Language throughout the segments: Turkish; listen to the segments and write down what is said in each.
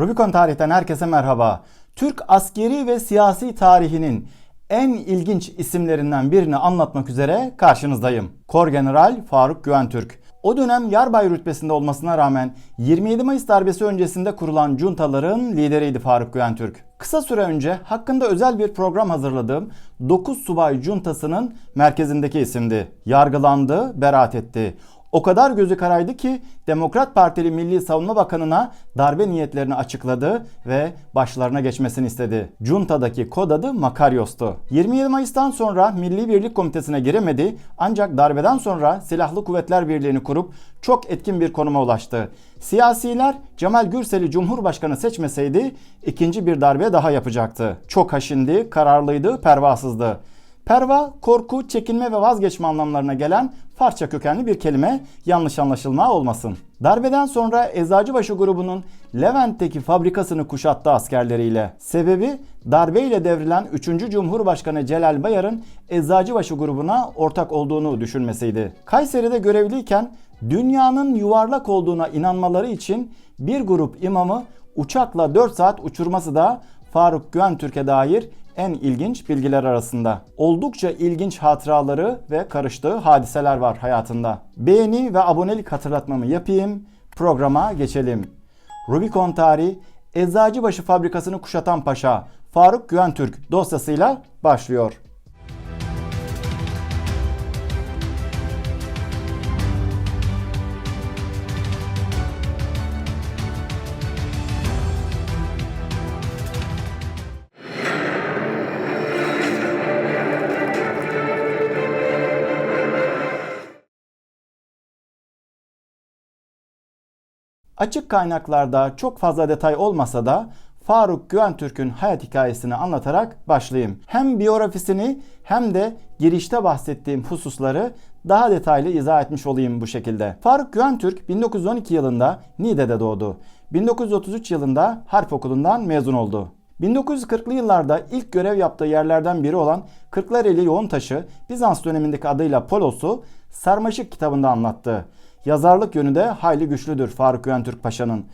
Rubicon Tarih'ten herkese merhaba. Türk askeri ve siyasi tarihinin en ilginç isimlerinden birini anlatmak üzere karşınızdayım. Korgeneral Faruk Güventürk. O dönem yarbay rütbesinde olmasına rağmen 27 Mayıs darbesi öncesinde kurulan juntaların lideriydi Faruk Güventürk. Kısa süre önce hakkında özel bir program hazırladığım 9 subay juntasının merkezindeki isimdi. Yargılandı, beraat etti. O kadar gözü karaydı ki Demokrat Partili Milli Savunma Bakanı'na darbe niyetlerini açıkladı ve başlarına geçmesini istedi. Junta'daki kod adı Makaryos'tu. 27 Mayıs'tan sonra Milli Birlik Komitesi'ne giremedi ancak darbeden sonra Silahlı Kuvvetler Birliği'ni kurup çok etkin bir konuma ulaştı. Siyasiler Cemal Gürsel'i Cumhurbaşkanı seçmeseydi ikinci bir darbe daha yapacaktı. Çok haşindi, kararlıydı, pervasızdı. Perva, korku, çekinme ve vazgeçme anlamlarına gelen Farsça kökenli bir kelime yanlış anlaşılma olmasın. Darbeden sonra Eczacıbaşı grubunun Levent'teki fabrikasını kuşattı askerleriyle. Sebebi darbeyle devrilen 3. Cumhurbaşkanı Celal Bayar'ın Eczacıbaşı grubuna ortak olduğunu düşünmesiydi. Kayseri'de görevliyken dünyanın yuvarlak olduğuna inanmaları için bir grup imamı uçakla 4 saat uçurması da Faruk Güventürk'e dair en ilginç bilgiler arasında. Oldukça ilginç hatıraları ve karıştığı hadiseler var hayatında. Beğeni ve abonelik hatırlatmamı yapayım. Programa geçelim. Rubicon Tarih Eczacıbaşı fabrikasını kuşatan paşa Faruk Güventürk dosyasıyla başlıyor. Açık kaynaklarda çok fazla detay olmasa da Faruk Güventürk'ün hayat hikayesini anlatarak başlayayım. Hem biyografisini hem de girişte bahsettiğim hususları daha detaylı izah etmiş olayım bu şekilde. Faruk Güventürk 1912 yılında Niğde'de doğdu. 1933 yılında Harp Okulu'ndan mezun oldu. 1940'lı yıllarda ilk görev yaptığı yerlerden biri olan Kırklareli Yoğuntaşı Bizans dönemindeki adıyla Polos'u Sarmaşık kitabında anlattı. Yazarlık yönü de hayli güçlüdür Faruk Güventürk Paşa'nın.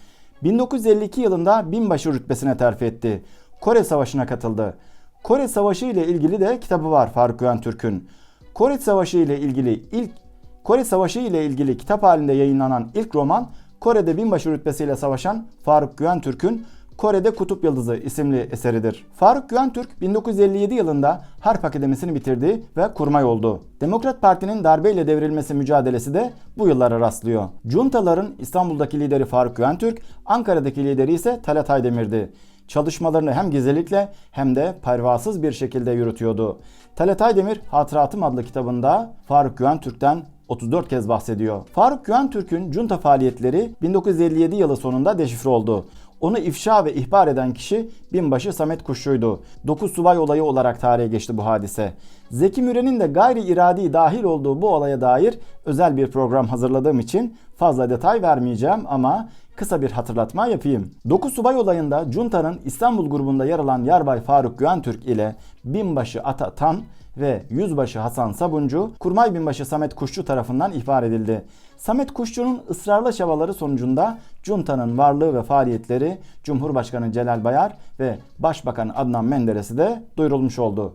1952 yılında binbaşı rütbesine terfi etti. Kore Savaşı'na katıldı. Kore Savaşı ile ilgili de kitabı var Faruk Güventürk'ün. Kore Savaşı ile ilgili ilk Kore Savaşı ile ilgili kitap halinde yayınlanan ilk roman Kore'de binbaşı rütbesiyle savaşan Faruk Güventürk'ün Kore'de Kutup Yıldızı isimli eseridir. Faruk Güventürk 1957 yılında Harp Akademisi'ni bitirdi ve kurmay oldu. Demokrat Parti'nin darbeyle devrilmesi mücadelesi de bu yıllara rastlıyor. Juntaların İstanbul'daki lideri Faruk Güventürk, Ankara'daki lideri ise Talat Aydemir'di. Çalışmalarını hem gizlilikle hem de pervasız bir şekilde yürütüyordu. Talat Aydemir Hatıratım adlı kitabında Faruk Güventürk'ten 34 kez bahsediyor. Faruk Güventürk'ün junta faaliyetleri 1957 yılı sonunda deşifre oldu. Onu ifşa ve ihbar eden kişi binbaşı Samet Kuşçu'ydu. 9 subay olayı olarak tarihe geçti bu hadise. Zeki Müren'in de gayri iradi dahil olduğu bu olaya dair özel bir program hazırladığım için fazla detay vermeyeceğim ama kısa bir hatırlatma yapayım. 9 subay olayında Junta'nın İstanbul grubunda yer alan Yarbay Faruk Güventürk ile binbaşı Ata Tan ve yüzbaşı Hasan Sabuncu, kurmay binbaşı Samet Kuşçu tarafından ihbar edildi. Samet Kuşçu'nun ısrarlı çabaları sonucunda Junta'nın varlığı ve faaliyetleri Cumhurbaşkanı Celal Bayar ve Başbakan Adnan Menderes'e de duyurulmuş oldu.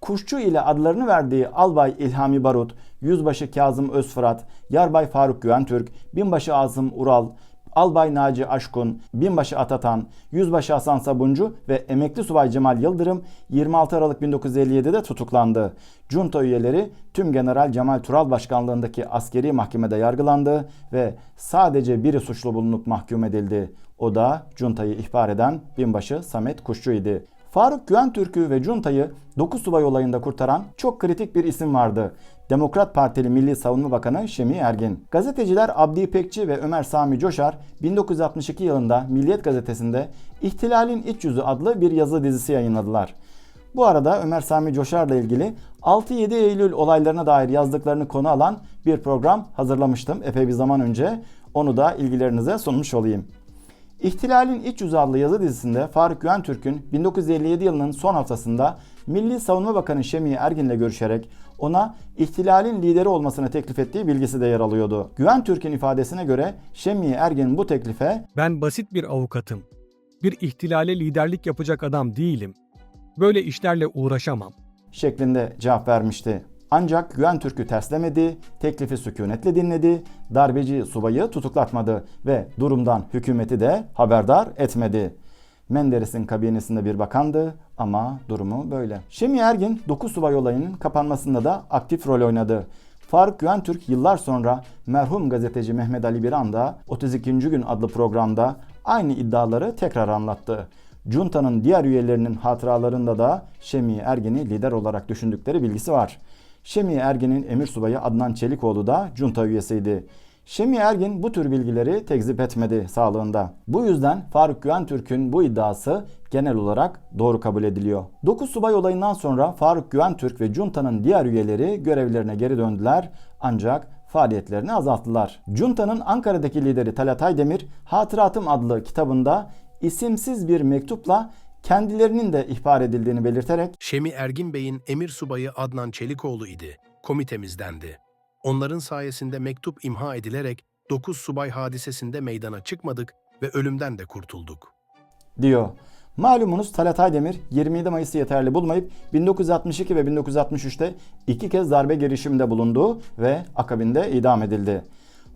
Kuşçu ile adlarını verdiği Albay İlhami Barut, Yüzbaşı Kazım Özfırat, Yarbay Faruk Güventürk, Binbaşı Azım Ural, Albay Naci Aşkun, Binbaşı Atatan, Yüzbaşı Hasan Sabuncu ve Emekli Subay Cemal Yıldırım 26 Aralık 1957'de tutuklandı. Junta üyeleri tüm General Cemal Tural başkanlığındaki askeri mahkemede yargılandı ve sadece biri suçlu bulunup mahkum edildi. O da Junta'yı ihbar eden binbaşı Samet Kuşçu idi. Faruk Güventürk'ü ve Junta'yı 9 subay olayında kurtaran çok kritik bir isim vardı. Demokrat Partili Milli Savunma Bakanı Şemi Ergin. Gazeteciler Abdi İpekçi ve Ömer Sami Coşar 1962 yılında Milliyet Gazetesi'nde İhtilalin İç Yüzü adlı bir yazı dizisi yayınladılar. Bu arada Ömer Sami Coşar'la ilgili 6-7 Eylül olaylarına dair yazdıklarını konu alan bir program hazırlamıştım epey bir zaman önce. Onu da ilgilerinize sunmuş olayım. İhtilalin İç Yüzü adlı yazı dizisinde Faruk Güventürk'ün 1957 yılının son haftasında Milli Savunma Bakanı Şemi Ergin'le görüşerek ona ihtilalin lideri olmasını teklif ettiği bilgisi de yer alıyordu. Güventürk'ün ifadesine göre Şemi Ergin bu teklife Ben basit bir avukatım. Bir ihtilale liderlik yapacak adam değilim. Böyle işlerle uğraşamam. şeklinde cevap vermişti. Ancak Güven Türk'ü terslemedi, teklifi sükunetle dinledi, darbeci subayı tutuklatmadı ve durumdan hükümeti de haberdar etmedi. Menderes'in kabinesinde bir bakandı ama durumu böyle. Şemi Ergin 9 subay olayının kapanmasında da aktif rol oynadı. Faruk Güventürk yıllar sonra merhum gazeteci Mehmet Ali Biran da 32. gün adlı programda aynı iddiaları tekrar anlattı. Junta'nın diğer üyelerinin hatıralarında da Şemi Ergin'i lider olarak düşündükleri bilgisi var. Şemi Ergin'in emir subayı Adnan Çelikoğlu da junta üyesiydi. Şemi Ergin bu tür bilgileri tekzip etmedi sağlığında. Bu yüzden Faruk Güventürk'ün bu iddiası genel olarak doğru kabul ediliyor. 9 subay olayından sonra Faruk Güventürk ve Junta'nın diğer üyeleri görevlerine geri döndüler ancak faaliyetlerini azalttılar. Junta'nın Ankara'daki lideri Talat Aydemir Hatıratım adlı kitabında isimsiz bir mektupla kendilerinin de ihbar edildiğini belirterek Şemi Ergin Bey'in emir subayı Adnan Çelikoğlu idi. Komitemizdendi. Onların sayesinde mektup imha edilerek 9 subay hadisesinde meydana çıkmadık ve ölümden de kurtulduk. diyor. Malumunuz Talat Aydemir 27 Mayıs'ı yeterli bulmayıp 1962 ve 1963'te iki kez darbe girişiminde bulundu ve akabinde idam edildi.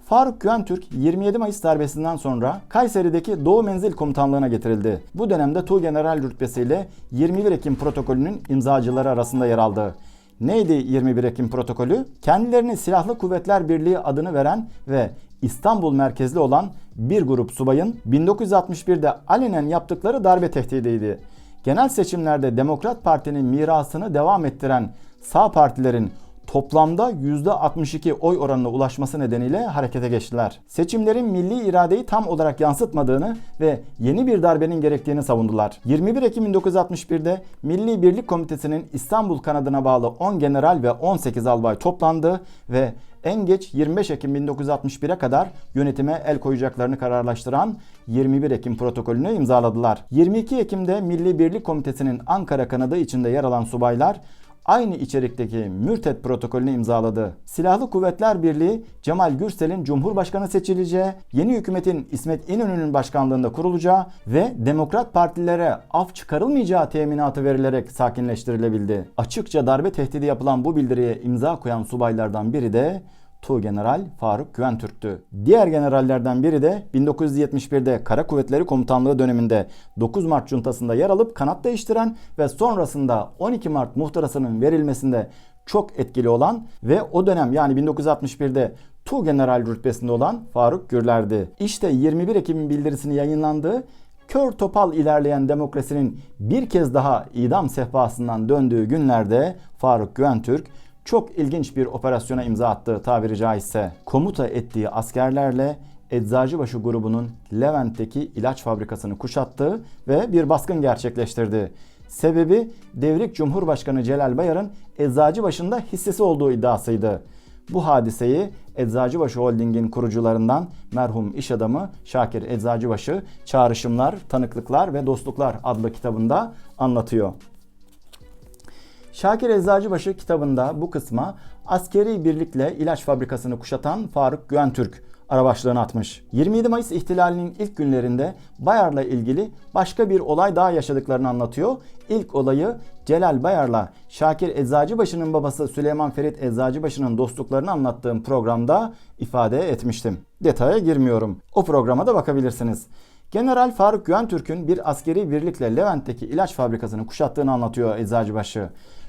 Faruk Güventürk 27 Mayıs darbesinden sonra Kayseri'deki Doğu Menzil Komutanlığı'na getirildi. Bu dönemde Tuğgeneral rütbesiyle 21 Ekim protokolünün imzacıları arasında yer aldı. Neydi 21 Ekim protokolü? Kendilerini Silahlı Kuvvetler Birliği adını veren ve İstanbul merkezli olan bir grup subayın 1961'de alenen yaptıkları darbe tehdidiydi. Genel seçimlerde Demokrat Parti'nin mirasını devam ettiren sağ partilerin toplamda %62 oy oranına ulaşması nedeniyle harekete geçtiler. Seçimlerin milli iradeyi tam olarak yansıtmadığını ve yeni bir darbenin gerektiğini savundular. 21 Ekim 1961'de Milli Birlik Komitesi'nin İstanbul kanadına bağlı 10 general ve 18 albay toplandı ve en geç 25 Ekim 1961'e kadar yönetime el koyacaklarını kararlaştıran 21 Ekim protokolünü imzaladılar. 22 Ekim'de Milli Birlik Komitesi'nin Ankara kanadı içinde yer alan subaylar aynı içerikteki Mürtet protokolünü imzaladı. Silahlı Kuvvetler Birliği Cemal Gürsel'in Cumhurbaşkanı seçileceği, yeni hükümetin İsmet İnönü'nün başkanlığında kurulacağı ve Demokrat Partilere af çıkarılmayacağı teminatı verilerek sakinleştirilebildi. Açıkça darbe tehdidi yapılan bu bildiriye imza koyan subaylardan biri de Tuğgeneral Faruk Güventürk'tü. Diğer generallerden biri de 1971'de Kara Kuvvetleri Komutanlığı döneminde 9 Mart Cuntası'nda yer alıp kanat değiştiren ve sonrasında 12 Mart muhtırasının verilmesinde çok etkili olan ve o dönem yani 1961'de Tuğgeneral rütbesinde olan Faruk Gürler'di. İşte 21 Ekim'in bildirisini yayınlandığı kör topal ilerleyen demokrasinin bir kez daha idam sehpasından döndüğü günlerde Faruk Güventürk çok ilginç bir operasyona imza attı tabiri caizse. Komuta ettiği askerlerle Eczacıbaşı grubunun Levent'teki ilaç fabrikasını kuşattı ve bir baskın gerçekleştirdi. Sebebi Devrik Cumhurbaşkanı Celal Bayar'ın Eczacıbaşı'nda hissesi olduğu iddiasıydı. Bu hadiseyi Eczacıbaşı Holding'in kurucularından merhum iş adamı Şakir Eczacıbaşı Çağrışımlar, Tanıklıklar ve Dostluklar adlı kitabında anlatıyor. Şakir Eczacıbaşı kitabında bu kısma askeri birlikle ilaç fabrikasını kuşatan Faruk Güventürk arabaşlığını atmış. 27 Mayıs ihtilalinin ilk günlerinde Bayar'la ilgili başka bir olay daha yaşadıklarını anlatıyor. İlk olayı Celal Bayar'la Şakir Eczacıbaşı'nın babası Süleyman Ferit Eczacıbaşı'nın dostluklarını anlattığım programda ifade etmiştim. Detaya girmiyorum. O programa da bakabilirsiniz. General Faruk Güventürk'ün bir askeri birlikle Levent'teki ilaç fabrikasını kuşattığını anlatıyor Eczacıbaşı.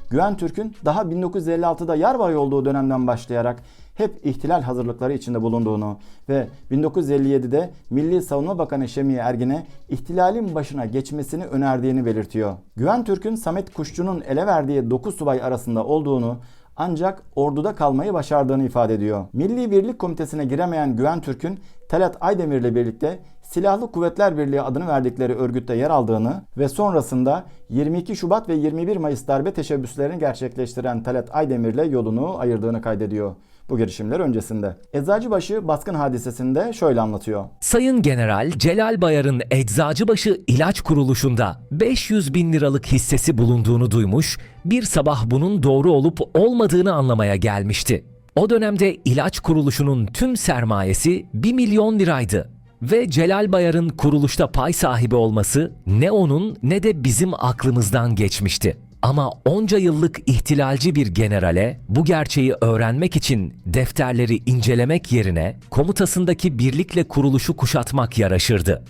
Güventürk'ün daha 1956'da yarbay olduğu dönemden başlayarak hep ihtilal hazırlıkları içinde bulunduğunu ve 1957'de Milli Savunma Bakanı Şemiye Ergin'e ihtilalin başına geçmesini önerdiğini belirtiyor. Güventürk'ün Samet Kuşçu'nun ele verdiği 9 subay arasında olduğunu ancak orduda kalmayı başardığını ifade ediyor. Milli Birlik Komitesi'ne giremeyen Güven Türk'ün Talat Aydemir'le birlikte Silahlı Kuvvetler Birliği adını verdikleri örgütte yer aldığını ve sonrasında 22 Şubat ve 21 Mayıs darbe teşebbüslerini gerçekleştiren Talat Aydemir'le yolunu ayırdığını kaydediyor bu girişimler öncesinde. Eczacıbaşı baskın hadisesinde şöyle anlatıyor. Sayın General Celal Bayar'ın Eczacıbaşı İlaç Kuruluşu'nda 500 bin liralık hissesi bulunduğunu duymuş, bir sabah bunun doğru olup olmadığını anlamaya gelmişti. O dönemde ilaç kuruluşunun tüm sermayesi 1 milyon liraydı. Ve Celal Bayar'ın kuruluşta pay sahibi olması ne onun ne de bizim aklımızdan geçmişti. Ama onca yıllık ihtilalci bir generale bu gerçeği öğrenmek için defterleri incelemek yerine komutasındaki birlikle kuruluşu kuşatmak yaraşırdı.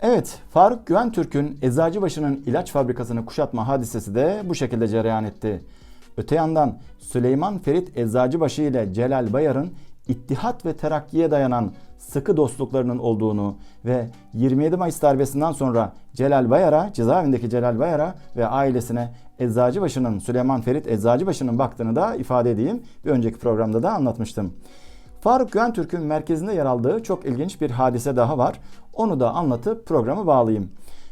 Evet, Faruk Güven Türk'ün Eczacıbaşı'nın ilaç fabrikasını kuşatma hadisesi de bu şekilde cereyan etti. Öte yandan Süleyman Ferit Eczacıbaşı ile Celal Bayar'ın ittihat ve terakkiye dayanan sıkı dostluklarının olduğunu ve 27 Mayıs darbesinden sonra Celal Bayar'a, cezaevindeki Celal Bayar'a ve ailesine Eczacıbaşı'nın, Süleyman Ferit Eczacıbaşı'nın baktığını da ifade edeyim. Bir önceki programda da anlatmıştım. Faruk Güventürk'ün merkezinde yer aldığı çok ilginç bir hadise daha var. Onu da anlatıp programı bağlayayım.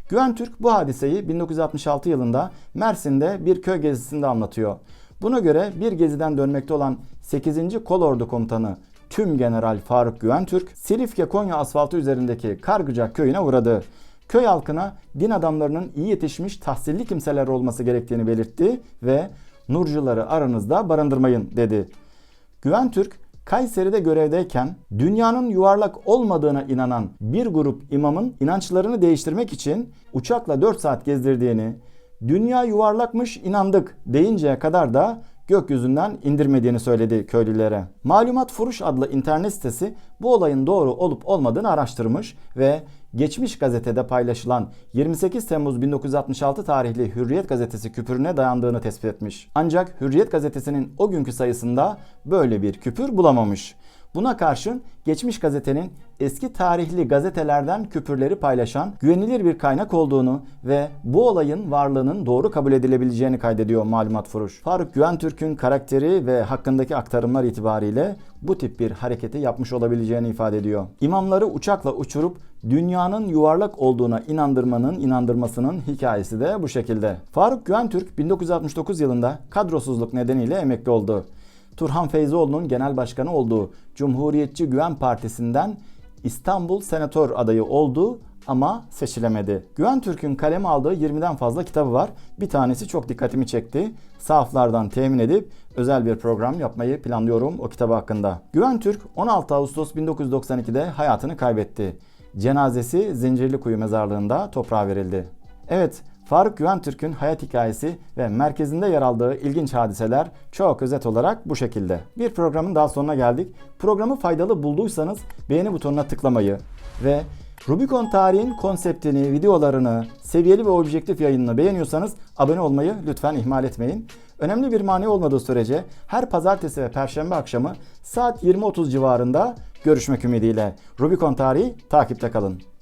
Güventürk bu hadiseyi 1966 yılında Mersin'de bir köy gezisinde anlatıyor. Buna göre bir geziden dönmekte olan 8. Kolordu Komutanı Tüm General Faruk Güventürk, Silifke Konya asfaltı üzerindeki Kargıcak köyüne uğradı. Köy halkına din adamlarının iyi yetişmiş tahsilli kimseler olması gerektiğini belirtti ve Nurcuları aranızda barındırmayın dedi. Güven Türk Kayseri'de görevdeyken dünyanın yuvarlak olmadığına inanan bir grup imamın inançlarını değiştirmek için uçakla 4 saat gezdirdiğini, dünya yuvarlakmış inandık deyinceye kadar da gökyüzünden indirmediğini söyledi köylülere. Malumat Furuş adlı internet sitesi bu olayın doğru olup olmadığını araştırmış ve Geçmiş gazetede paylaşılan 28 Temmuz 1966 tarihli Hürriyet gazetesi küpürüne dayandığını tespit etmiş. Ancak Hürriyet gazetesinin o günkü sayısında böyle bir küpür bulamamış. Buna karşın Geçmiş gazetenin eski tarihli gazetelerden küpürleri paylaşan güvenilir bir kaynak olduğunu ve bu olayın varlığının doğru kabul edilebileceğini kaydediyor malumat furuş. Faruk Güventürk'ün karakteri ve hakkındaki aktarımlar itibariyle bu tip bir hareketi yapmış olabileceğini ifade ediyor. İmamları uçakla uçurup dünyanın yuvarlak olduğuna inandırmanın inandırmasının hikayesi de bu şekilde. Faruk Güventürk 1969 yılında kadrosuzluk nedeniyle emekli oldu. Turhan Feyzoğlu'nun genel başkanı olduğu Cumhuriyetçi Güven Partisi'nden İstanbul Senatör adayı oldu ama seçilemedi. Güven Türk'ün kaleme aldığı 20'den fazla kitabı var. Bir tanesi çok dikkatimi çekti. Sahaflardan temin edip özel bir program yapmayı planlıyorum o kitabı hakkında. Güven Türk 16 Ağustos 1992'de hayatını kaybetti. Cenazesi Zincirlikuyu mezarlığında toprağa verildi. Evet, Faruk Güven Türk'ün hayat hikayesi ve merkezinde yer aldığı ilginç hadiseler çok özet olarak bu şekilde. Bir programın daha sonuna geldik. Programı faydalı bulduysanız beğeni butonuna tıklamayı ve Rubicon tarihin konseptini, videolarını, seviyeli ve objektif yayınını beğeniyorsanız abone olmayı lütfen ihmal etmeyin. Önemli bir mani olmadığı sürece her pazartesi ve perşembe akşamı saat 20.30 civarında görüşmek ümidiyle. Rubicon tarihi takipte kalın.